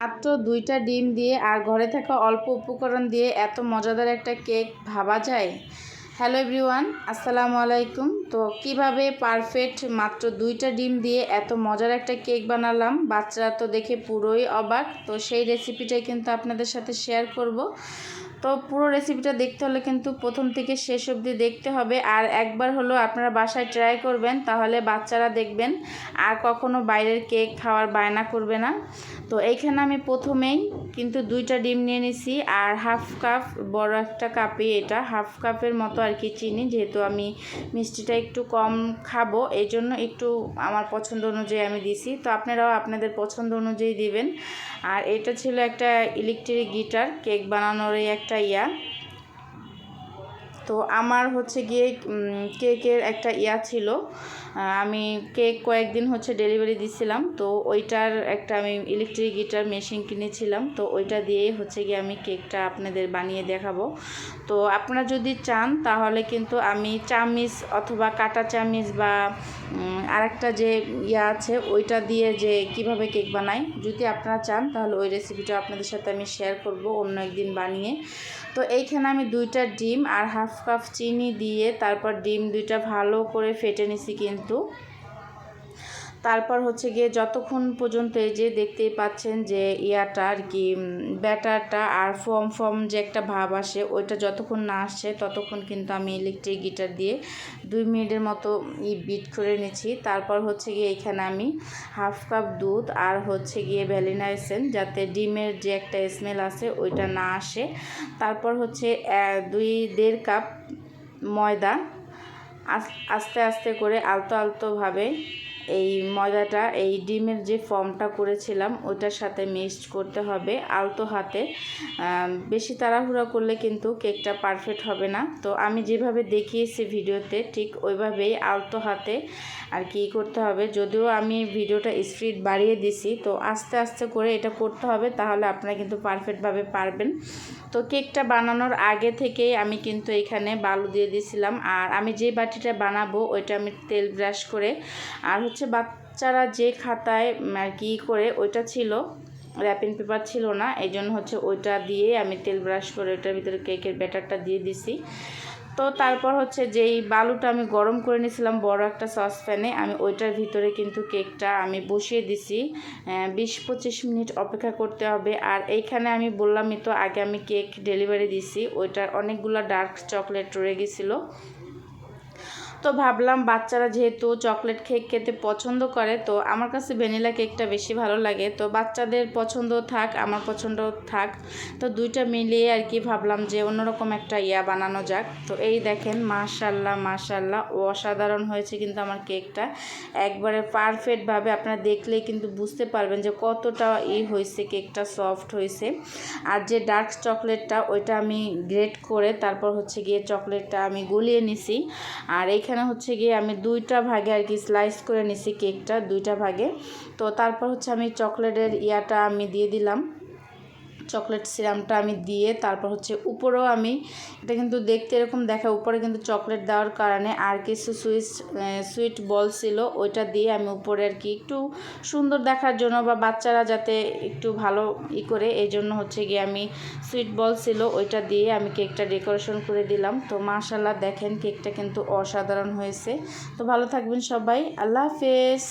মাত্র দুইটা ডিম দিয়ে আর ঘরে থাকা অল্প উপকরণ দিয়ে এত মজাদার একটা কেক ভাবা যায়? হ্যালো এভরিওয়ান, আসসালামু আলাইকুম। তো কীভাবে পারফেক্ট মাত্র দুইটা ডিম দিয়ে এত মজার একটা কেক বানালাম? বাচ্চারা তো দেখে পুরোই অবাক। তো সেই রেসিপিটাই কিন্তু আপনাদের সাথে শেয়ার করব। তো পুরো রেসিপিটা দেখতে হলে কিন্তু প্রথম থেকে শেষ অবধি দেখতে হবে। আর একবার হলো আপনারা বাসায় ট্রাই করবেন, তাহলে বাচ্চারা দেখবেন। আর কখনো বাইরের কেক খাওয়ার বায়না করবে না। তো এইখানে আমি প্রথমেই কিন্তু দুইটা ডিম নিয়ে নিছি। আর হাফ কাপ বড় একটা কাপে এটা। হাফ কাপের মতো আর কি চিনি, যেহেতু আমি মিষ্টিটা একটু কম খাব এই জন্য একটু আমার পছন্দ অনুযায়ী আমি দিছি। তো আপনারাও আপনাদের পছন্দ অনুযায়ী দিবেন। আর এটা ছিল একটা ইলেকট্রিক গিটার কেক বানানোরই একটা ইয়া। তো আমার হচ্ছে গিয়ে কেকের একটা ইয়া ছিল। আমি কেক কয়েকদিন হচ্ছে ডেলিভারি দিছিলাম। তো ওইটার একটা আমি ইলেকট্রিক গিটার মেশিন কিনেছিলাম। তো ওইটা দিয়েই হচ্ছে গিয়ে আমি কেকটা আপনাদের বানিয়ে দেখাবো। তো আপনারা যদি চান, তাহলে কিন্তু আমি চামিচ অথবা কাটা চামিচ বা আরেকটা যে ইয়া আছে, ওইটা দিয়ে যে কীভাবে কেক বানাই, যদি আপনারা চান, তাহলে ওই রেসিপিটা আপনাদের সাথে আমি শেয়ার করব অন্য একদিন বানিয়ে। তো এইখানে আমি দুইটা ডিম আর হাফ কাপ চিনি দিয়ে তারপর ডিম দুইটা ভালো করে ফেটে নিছি কিন্তু। তারপর হচ্ছে গিয়ে যতক্ষণ পর্যন্ত এই যে দেখতেই পাচ্ছেন যে ইয়াটা আর কি ব্যাটারটা আর ফর্ম ফর্ম যে একটা ভাব আসে, ওইটা যতক্ষণ না আসছে ততক্ষণ কিন্তু আমি ইলেকট্রিক গিটার দিয়ে দুই মিনিটের মতো ই বিট করে নিচ্ছি। তারপর হচ্ছে গিয়ে এখানে আমি হাফ কাপ দুধ আর হচ্ছে গিয়ে ভ্যালিনা এসেন যাতে ডিমের যে একটা স্মেল আছে ওইটা না আসে। তারপর হচ্ছে দুই দেড় কাপ ময়দা আস্তে আস্তে করে আলতো আলতোভাবে এই ময়দাটা, এই ডিমের যে ফর্মটা করেছিলাম ওইটার সাথে মিক্সড করতে হবে আলতো হাতে। বেশি তাড়াহুড়া করলে কিন্তু কেকটা পারফেক্ট হবে না। তো আমি যেভাবে দেখিয়েছি ভিডিওতে, ঠিক ওইভাবেই আলতো হাতে আর কি করতে হবে। যদিও আমি ভিডিওটা স্পিড বাড়িয়ে দিছি, তো আস্তে আস্তে করে এটা করতে হবে, তাহলে আপনারা কিন্তু পারফেক্টভাবে পারবেন। তো কেকটা বানানোর আগে থেকেই আমি কিন্তু এখানে বালু দিয়ে দিয়েছিলাম। আর আমি যে বাটিটা বানাবো ওইটা আমি তেল ব্রাশ করে, আর হচ্ছে বাচ্চারা যে খাতায় আর কি করে, ওইটা ছিল, র্যাপিং পেপার ছিল না এই জন্য হচ্ছে ওইটা দিয়ে আমি তেল ব্রাশ করে ওইটার ভিতরে কেকের ব্যাটারটা দিয়ে দিছি। তো তারপর হচ্ছে যেই বালুটা আমি গরম করে নিয়েছিলাম বড় একটা সসপ্যানে, আমি ওইটার ভিতরে কিন্তু কেকটা আমি বসিয়ে দিছি। বিশ পঁচিশ মিনিট অপেক্ষা করতে হবে। আর এইখানে আমি বললামই তো, আগে আমি কেক ডেলিভারি দিছি। ওইটার অনেকগুলো ডার্ক চকলেট রয়ে গেছিল। তো ভাবলাম বাচ্চারা যেহেতু চকলেট কেক খেতে পছন্দ করে, তো আমার কাছে ভ্যানিলা কেকটা বেশি ভালো লাগে। তো বাচ্চাদের পছন্দ থাক, আমার পছন্দ থাক, তো দুইটা মিলিয়ে আর কি ভাবলাম যে অন্যরকম একটা ইয়া বানানো যাক। তো এই দেখেন মাশাল্লাহ মাশাল্লাহ অসাধারণ হয়েছে কিন্তু আমার কেকটা। একবারে পারফেক্টভাবে আপনারা দেখলেই কিন্তু বুঝতে পারবেন যে কতটা ই হয়েছে, কেকটা সফট হয়েছে। আর যে ডার্ক চকলেটটা, ওইটা আমি গ্রেট করে তারপর হচ্ছে গিয়ে চকলেটটা আমি গলিয়ে নিছি। আর এইখানে এখানে হচ্ছে গিয়ে আমি দুইটা ভাগে আর কি স্লাইস করে নিছি কেকটা দুইটা ভাগে। তো তারপর হচ্ছে আমি চকলেটের ইয়াটা আমি দিয়ে দিলাম। চকলেট সিরামটা আমি দিয়ে তারপর হচ্ছে উপরেও আমি, এটা কিন্তু দেখতে এরকম দেখা, উপরে কিন্তু চকলেট দেওয়ার কারণে আর কিছু সুইট সুইট বল ছিল, ওইটা দিয়ে আমি উপরে আর কি একটু সুন্দর দেখার জন্য বা বাচ্চারা যাতে একটু ভালো ই করে, এই জন্য হচ্ছে গিয়ে আমি সুইট বল ছিল, ওইটা দিয়ে আমি কেকটা ডেকোরেশন করে দিলাম। তো মাশাল্লাহ দেখেন, কেকটা কিন্তু অসাধারণ হয়েছে। তো ভালো থাকবেন সবাই, আল্লাহ হাফেজ।